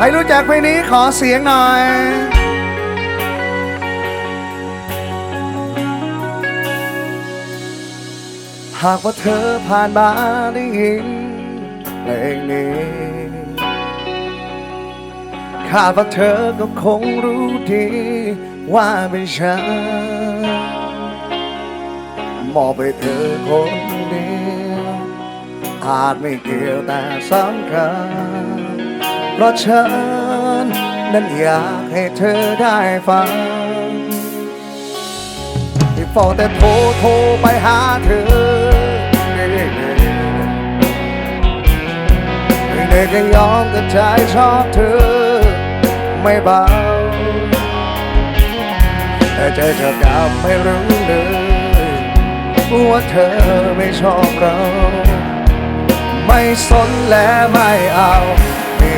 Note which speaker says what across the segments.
Speaker 1: ใครรู้จักเพลงนี้ขอเสียงหน่อย หากว่าเธอผ่านมาได้ยินเพลงนี้คาดว่าเธอก็คงรู้ดีว่าเป็นฉันมอบให้เธอคนเดียวอาจไม่เกี่ยวแต่สำคัญ เพราะฉันนั้นอยากให้เธอได้ฟังที่ฟอแต่โทรโทรไปหาเธอเด็กยังยอมกับใจชอบเธอ ไม่เบาแต่ใจเธอกลับไม่รู้เลยว่าเธอไม่ชอบเรา ไม่สนและไม่เอา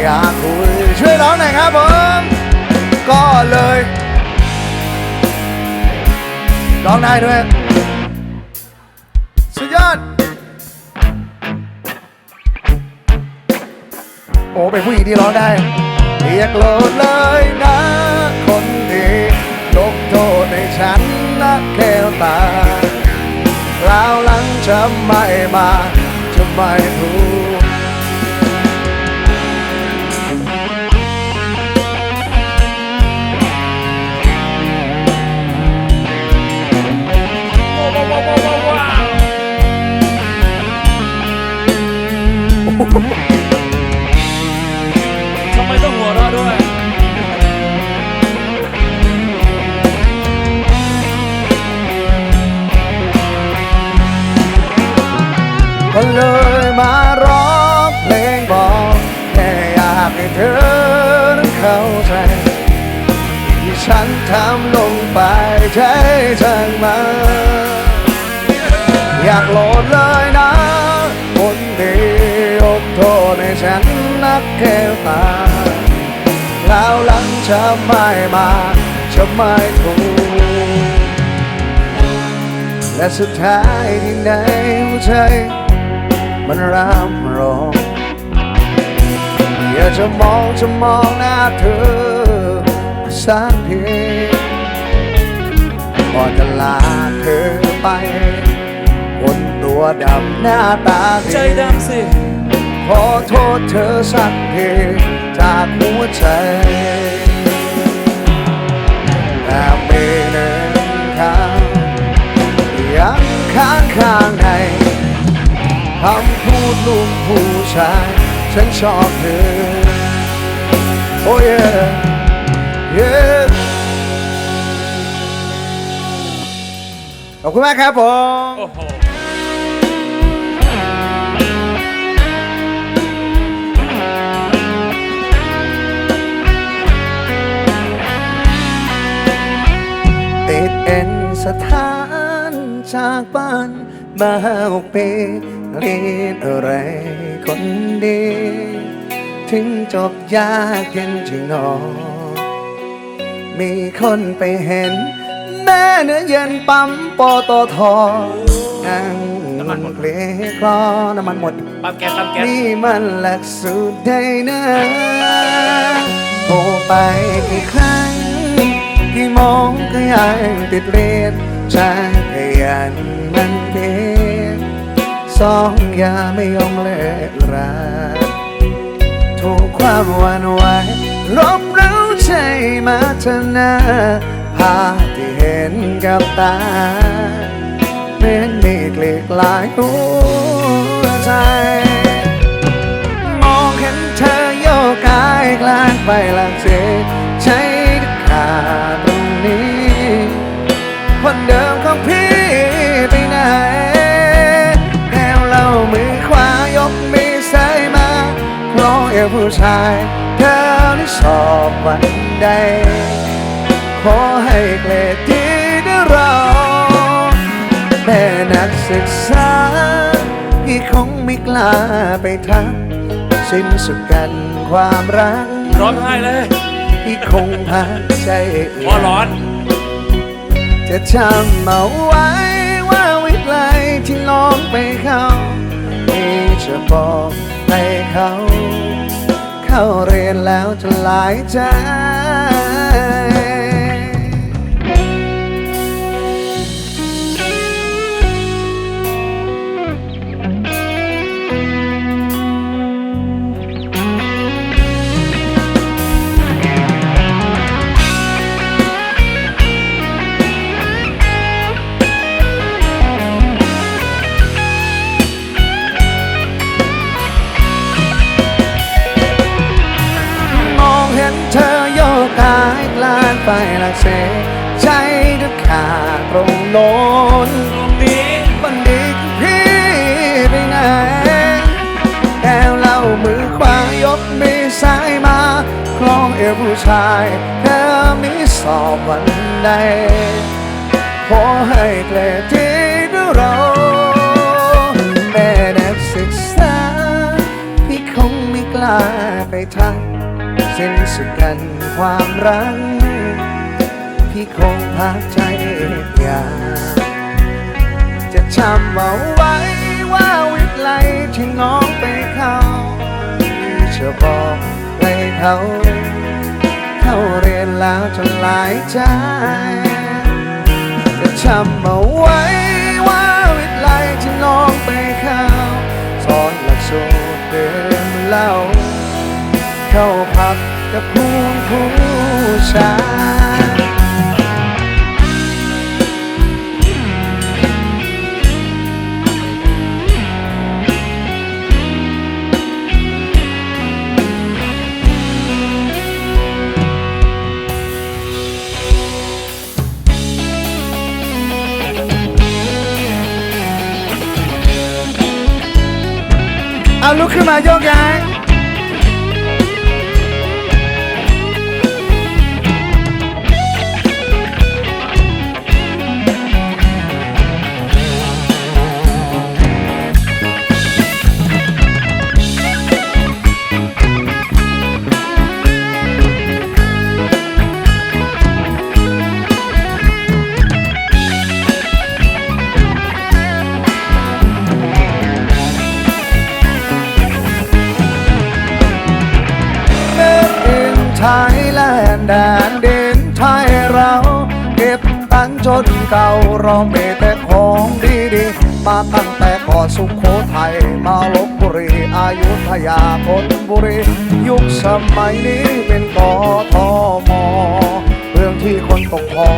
Speaker 1: อยากคุยช่วยร้องหน่อยครับผม ก็เลยร้องได้ด้วย สุดยอด โอ้เป็นผู้หญิงที่ร้องได้อย่าโกรธเลยนะคนดียกโทษให้ฉันนะแค่วตาคราวหลังจะไม่มาจะไม่พู ใช่ช่างมา อยากโหลดเลยนะ คนดียกโทษให้ฉันนักแค่ตาแล้วหลังจะไม่มาจะไม่ถูกและสุดท้ายที่ไหนหัวใจมันรำร้องอยากจะมองจะมองหน้าเธอสักที ก่อนจะลาเธอไปคนตัวดำหน้าตา
Speaker 2: ใจดำสิ
Speaker 1: ขอโทษเธอสักทีจากหัวใจแต่ไมีหนึ่งคำยังค้างข้างในคำพูดลูกผู้ชาย ฉันชอบเธอโอ้ย ขอบคุณมากครับผม
Speaker 2: โอ้โห
Speaker 1: ติดเอ็นสถานจากบ้านมาหกปีเรียนอะไรคนดี ถึงจบยากเย็นจริงหนอมีคนไปเห็น แม่เนื้อเย็นปั๊มปอตอทอนั่ง
Speaker 2: น้ำมันหมด
Speaker 1: เคลคลอน้ำมันหมด
Speaker 2: ปั๊มแก๊สปั๊มแก๊ส
Speaker 1: นี่มันหลักสูตรได้นะโทรไปกี่ครั้งกี่โมงก็ยังติดเรียนใจก็ยันมันเพียงสองอย่าไม่ยอมเลิกราถูกความหวันไหวลบเร้าใจมาเถอะนะ ภาพที่เห็นกับตาเหมือนมีกลีกลายหัวใจ มองเห็นเธอโยกกายกลางไปลังเสียใช้ขาตรงนี้ คนเดิมของพี่ไปไหนแก้วเหล่ามือขวายกมีสายมาเพราะเอวผู้ชายเธอที่สอบวันใด ขอให้เกรดดีได้เราแม่นักศึกษาที่คงไม่กล้าไปทัก สิ้นสุดกันความรัก
Speaker 2: ร้องไห้เลย
Speaker 1: ที่คงพักใจ
Speaker 2: หัวร้อน
Speaker 1: จะจำเอาไว้ว่าวิไลที่น้องไปเข้าที่จะบอกให้เขา เข้าเรียนนแล้วจะหลายใจ ลักเสใจดึกขาดตรงโน้น
Speaker 2: ตรงนี้
Speaker 1: บันดีกับพี่ไปไหนแก้วเหล้ามือขวายกมีสายมาคล้องเอวผู้ชายเธอมีสอบวันใดขอให้เกลที่ดูเราแม่เด็กศึกษาพี่คงไม่กล้าไปทักสิ้นสุดกันความรัก พี่คงพักใจอย่างจะจำเอาไว้ว่าวิทย์ไลที่น้องไปเข้าพี่จะบอกให้เขาเข้าเรียนแล้วจะหลายใจ จะจำเอาไว้ว่าวิทย์ไลที่น้องไปเข้าสอนหลักสูตรเดิมเล่า เข้าพักกับผู้ผู้ชาย เอาลุ มีแต่ของดีๆ มาตั้งแต่ก่อนสุขโขทัย มาลบบุรีอายุทยาธนบุรี ยุคสมัยนี้เป็นกทมเรื่องที่คนตกพอง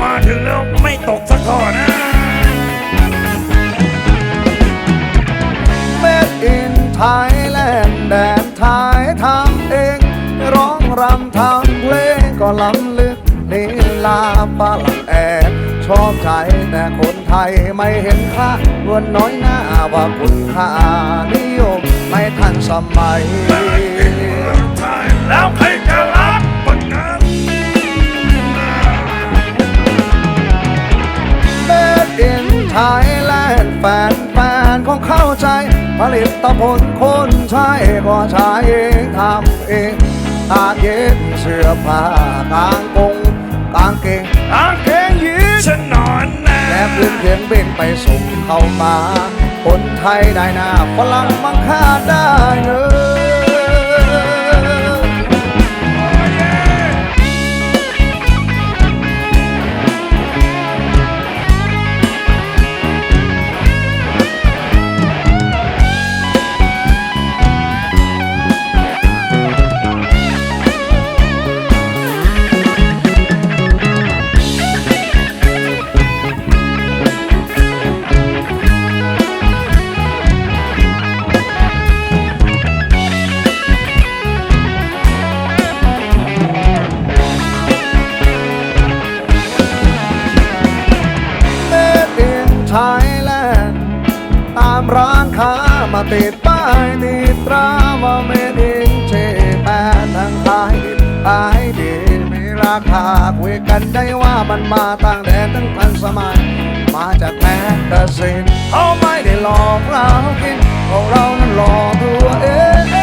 Speaker 2: มาถึงแล้วไม่ตกสักข้อนะ
Speaker 1: เมดอินไทยแลนด์แดนไทยทำเอง ร้องรำทำเพลงก็ล้ำลึกลีลาปาลังแอบ ชอบใจแต่คนไทยไม่เห็นค่าวันน้อยหน้าว่าคุณค่านิยมไม่ทันสมัย
Speaker 2: แล้วใครจะรับประกัน
Speaker 1: เมดอินไทยแลนด์แฟนแฟนของเข้าใจ ผลิตผลคนใช้ก็ใช้เองทำเองอาเย็นเสื้อผ้ากางกงกางเกงกางเกง
Speaker 2: ฉันนอนนะ
Speaker 1: แลพื้นเพียงเบ่งไปส่งเข้ามา คนไทยได้หน้าฝรั่งมังค่าได้เลย ติดป้ายติดตราว่าเมดินเจแปนทั้งขายดิบขายดีมีราคาคุยกันได้ว่ามันมาตั้งแต่ตั้งพันสมัย มาจากแมกกาซินเขาไม่ได้หลอกเรากินของเรานั้นหลอกตัวเอง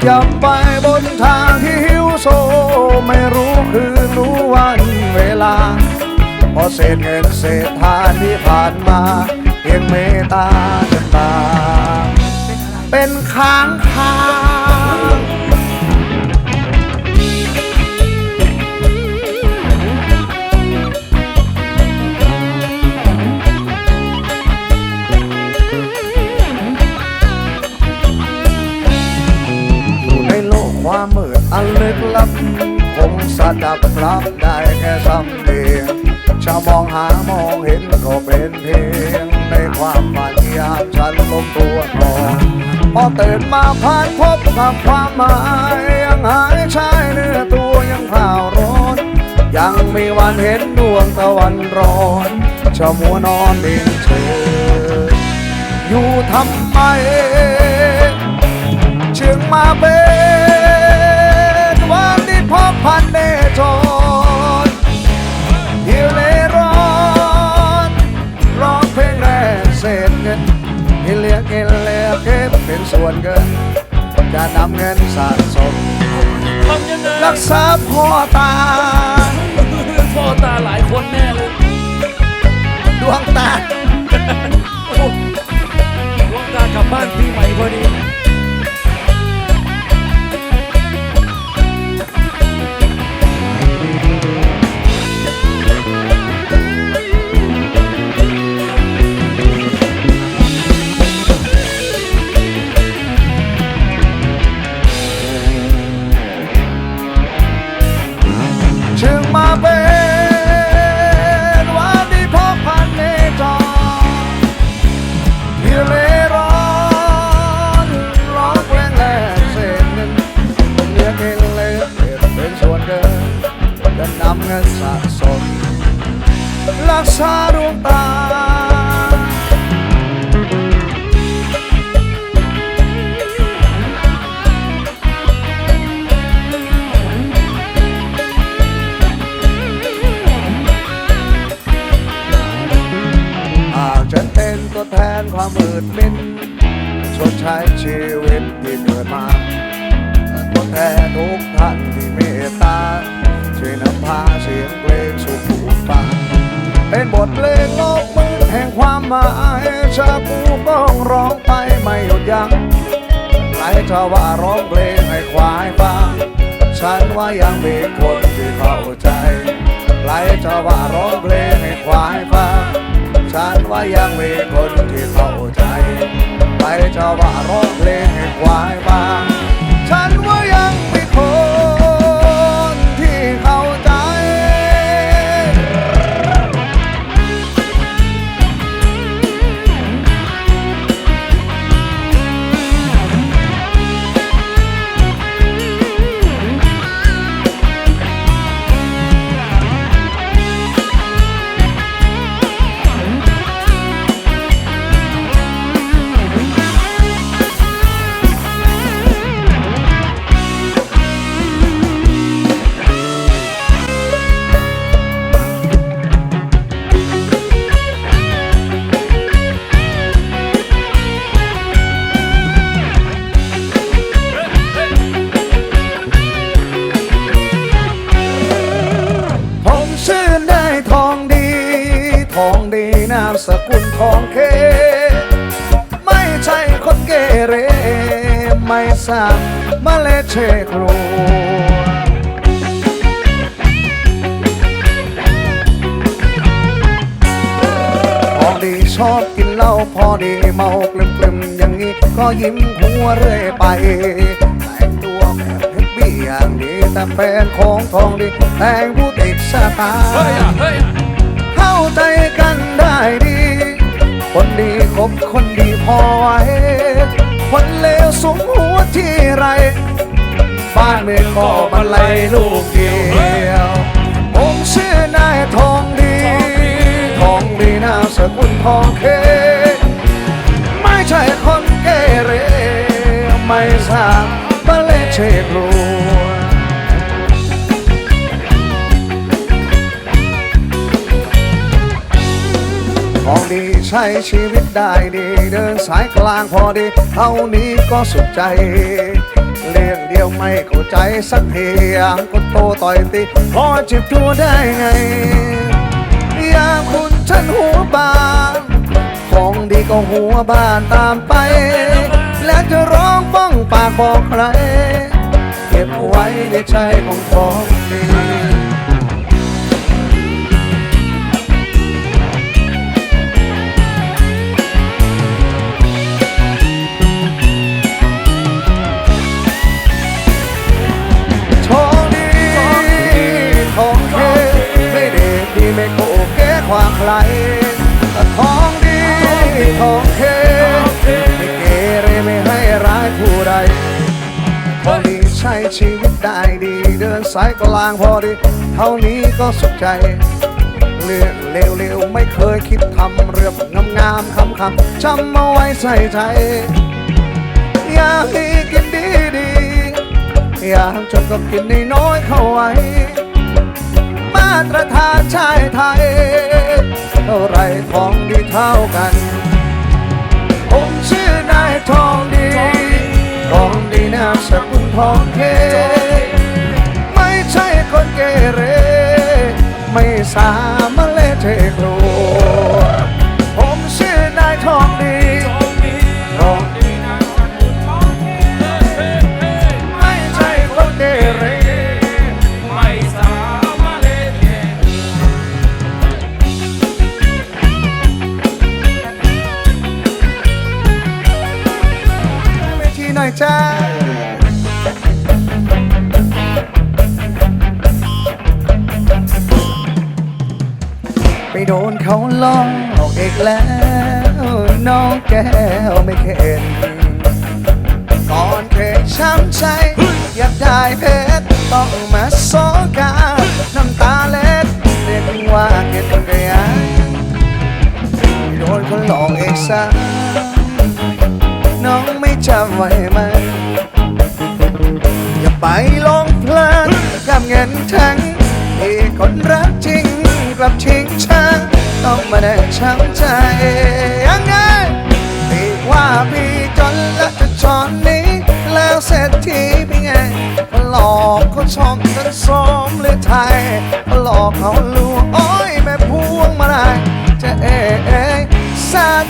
Speaker 1: ออกย้ำไปบนทางที่หิวโซ ไม่รู้คืนรู้วันเวลา พอเศษเงินเศษทานที่ผ่านมาเพียงเมตตาจนตา เป็นค้างคา อันลึกลับคงสะดับรับได้แค่ซ้ำเดียงจะมองหามองเห็นก็เป็นเพียง ในความฝันยามฉันลงตัวนอนพอตื่นมาผ่านพบกับความหมายยังหายชายเนื้อตัวยังเผาร้อนยังมีวันเห็นดวงตะวันร้อนจะมัวนอนเองเฉยอยู่ทำไมจึงมาเป็น ษาพ่อตา รัก บทเพลงโลกมืดแห่งความหมายชาปูต้องร้องไปไม่หยุดยัง้งใครจะว่าร้องเพลงให้ควายฟัง ฉันว่ายังมีคนที่เข้าใจใครจะว่าร้องเพลงให้ควายฟัง ฉันว่ายังมีคนที่เข้าใจใครจะว่าร้องเพลงให้ควายฟัง ฉัน สร้างมาเลเชครัวพอดีชอบกินเหล้าพอดีเมากลึมกลึมๆอย่างนี้ ก็ยิ้มหัวเรื่อยไปแต่งตัวแบบเฮปปี้อย่างดีแต่แฟนของทองดีแต่งผู้ติดสตา
Speaker 2: เฮ้ย
Speaker 1: ร์
Speaker 2: อะเฮ้ยอะ
Speaker 1: เข้าใจกันได้ดี คนดีคบคนดีพอไว้ คนเลวสูงหัวที่ไร บ้านเมืองก็มันไล่ลูกเดียว ผมชื่อนายทองดี ทองดีนามสกุลทองเค ไม่ใช่คนเกเร ไม่ทราบมาเลเชกลู ของดีใช้ชีวิตได้ดีเดินสายกลางพอดีเท่านี้ก็สุขใจเรื่องเดียวไม่เข้าใจสักทีอยางก็โตต่อยตีพอจ็บตัวได้ไงอยากคุณฉันหัวบานของดีก็หัวบานตามไป และจะร้องป้องปากบอกใคร เก็บไว้ในใจของของดี ความใครแต่ทองดีทองเทไม่เกเรไม่ให้ร้ายผู้ใดทอดีใช้ชีวิตได้ดีเดินสายกลางพอดีเท่านี้ก็สุขใจเรื่องเลวๆไม่เคยคิดทำเรื่องงามๆคำๆจำเอาไว้ใส่ใจ อยากกินดีๆอยากจนก็กินนน้อยๆเข้าไว้ ตรฐานชายไทย เท่าไรทองดีเท่ากัน ผมชื่อนายทองดีทองดีนามสกุลทองเทไม่ใช่คนเกเร ไม่สามารถเลเทครัวผมชื่อนายทองดี เวทีหน่อยจ้าไปโดนเขาล้องออกอีกแล้ว น้องแก้วไม่เข็นก่อนเคยช้ำใจ อยากได้เพชรต้องมาโซกาน้ำตาเล็ดเรียกว่าเก็ดกระยาไปโดนคนหลอกเอกซะ น้องไม่จำไว้ไหมอย่าไปลงเพลินกับเงินทั้งที่คนรักจริงกลับชิงชังต้องมาได้ช้ำใจยังไงตีว่าพี่จนและจะจอนนี้ แล้วเสร็จทีเป็นไงหลอกเขาชมกันซ้อมหรือไทยหลอกเขาลวงโอ้ยแม่พวงมาได้จะเอ๋สะ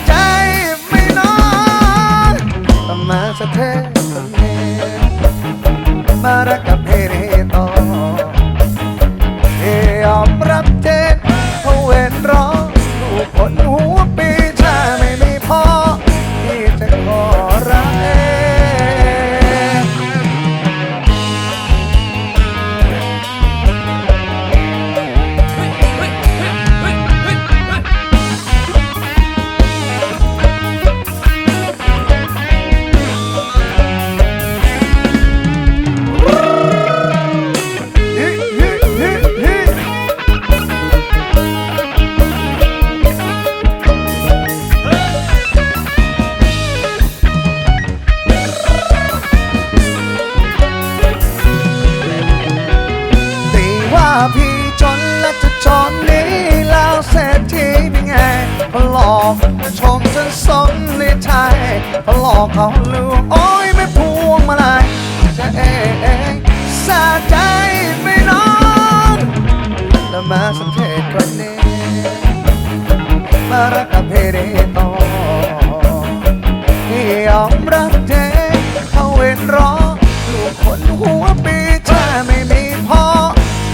Speaker 1: ใจไกคนหัวปีชาไม่มีพ่อ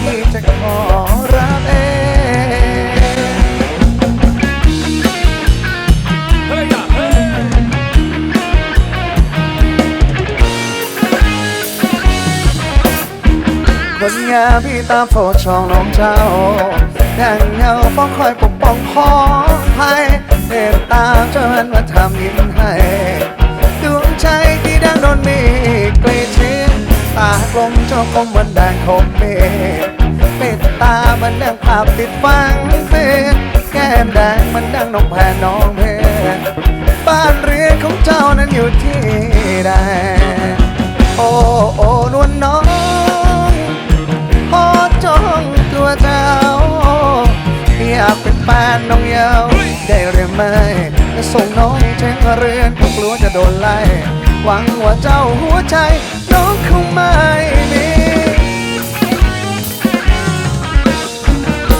Speaker 1: ที่จะขอรับเอง
Speaker 2: เฮ้ยอะเฮ้ย
Speaker 1: คนงามพี่ตามโฟดช่องน้องเจ้าดังเงาป้องคอยปกป้องขอให้เดินตามจนมาทำยิ้มให้ ดวงใจที่ดังโดนมีกลีเทียน ตากลมเจ้าคมวันแดงคมเมฆปิดตามันดังภาพติดฟังเพลงแก้มแดงมันดังนกแผ่น้องเพลงบ้านเรือนของเจ้านั้นอยู่ที่ใดโอ้โอ้นวลน้องพอจ้องตัวเจ้าอยากเป็นแฟนน้องเยาได้หรือไม่ จะส่งน้องแจ้งเรือนก็กลัวจะโดนไล่ หวังว่าเจ้าหัวใจน้องคงไม่มี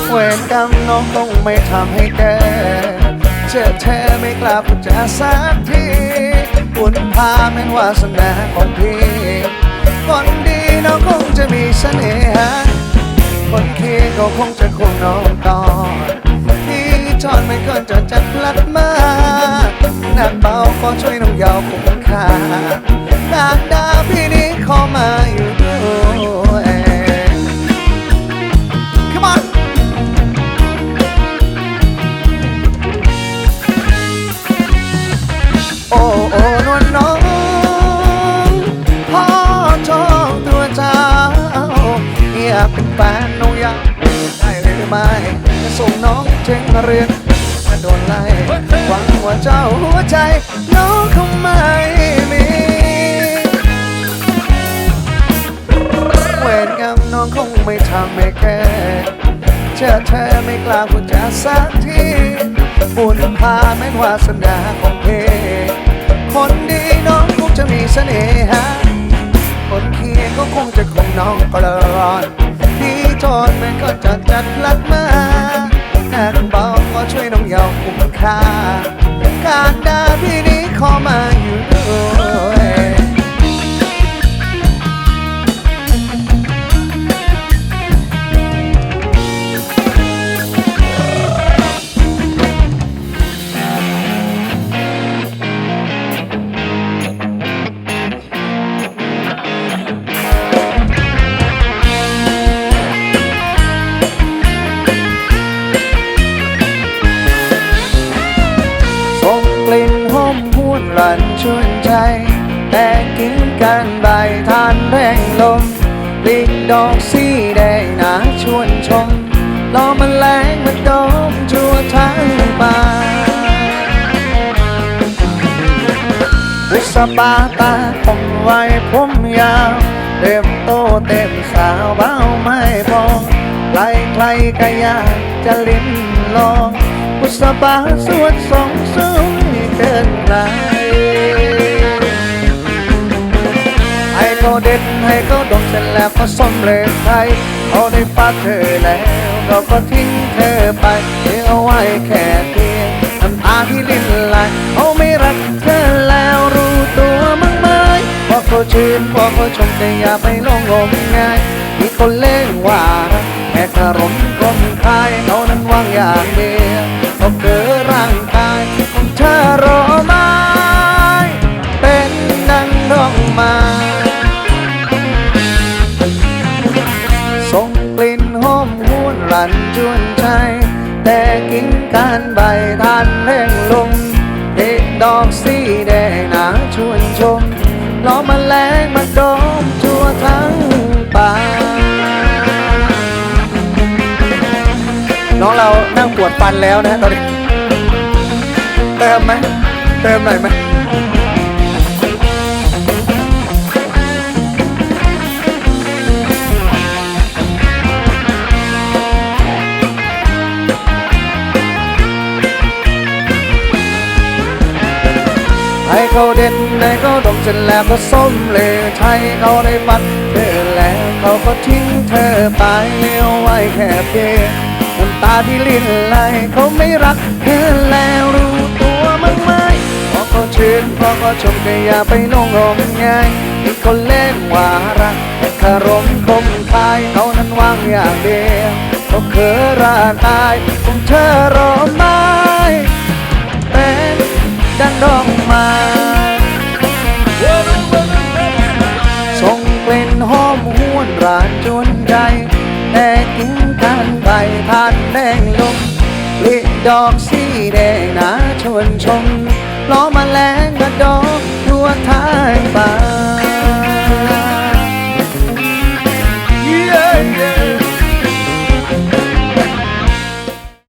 Speaker 1: เวรกรรมน้องคงไม่ทำให้แกเจอเธอไม่กล้าพูดจาสักทีบุญพาเป็นวาสนาของพี่คนดีน้องคงจะมีเสน่หาคนเคียงก็คงจะคงน้องต่อ จอนไม่เคยจะจัดพลัดมาหนักเบาขอช่วยน้องยาวคุ้มค่าดากดาพี่นี้ขอมาอยู่ด้วย Come on โอ้โอ้นวลน้องพ่อจองตัวเจ้าอยากเป็นแฟนน้องอยากได้เลยหรือไม่จะ ส่งน้องเจ๊งเรียนมาโดนไล่หวังว่าเจ้าหัวใจ น้องคงไม่มีเวรกรรมน้องคงไม่ทำให้แกเจอเธอไม่กล้าพูดจาสักทีบุญพาแม้นวาสนาของเพคนดีน้องคงจะมีเสน่หาคนเคียงก็คงจะคงน้องกลอดพี่จอนมันก็จะจัดลัดมา หนักเบาก็ช่วยน้องเยาคุ้มค่า บุษบาตาผมไว้ผมยาว เต็มโตเต็มสาวเบาไม่พอใครใครก็อยากจะลิ้มลองบุษบาสวดสองสูงเกินใครให้เขาเด็ดให้เขาดมเสร็จแล้วก็ส้มเลยไทยเขาได้ฟักเธอแล้วเราก็ทิ้งเธอไปเดี๋ยวเอาไว้แค่เพียงน้ำตาที่ลิ้นไหลเขาไม่รักเธ เขาชื่นพอเขาชมแต่อย่าไปลงงมงาย มีคนเล่นว่าแค่คารมกลมคายเขานั้นว่างอย่างเดียวเขาเกิดร่างกายของเธอรอไม้เป็นดังดอกไม้ส่งกลิ่นหอมหวนรันจวนใจแต่กินการใบทานแรงลมเอกดอกสีแดงหนาชวนชมล้อมแน้องเรานั่งปวดฟันแล้วนะตอนนี้เติมไหมเติมหน่อยไหมให้เขาเด่นให้เขาดมเสร็จแล้วก็ส้มเลยใช้เขาได้ฟัดเธอแล้วเขาก็ทิ้งเธอไปเอาไว้แค่เพียง ตาที่ลิ้นไหลเขาไม่รักเธอแล้วรู้ตัวมั้งไหมพอเขาชื่นพอเขาชมก็อย่าไปลงงมงายมีคนเล่นว่ารักแต่คารมคมคายเขานั้นว่างอย่างเดียวเขาเคยราตายคงเธอรอไม้เป็นดังดอกไม้ส่งกลิ่นหอมหวนรานจนใจ กันไปทานแดงลมลิดอกสีแดงหนาชวนชมล้อมาแมลงกระดอกทั่วทางป่า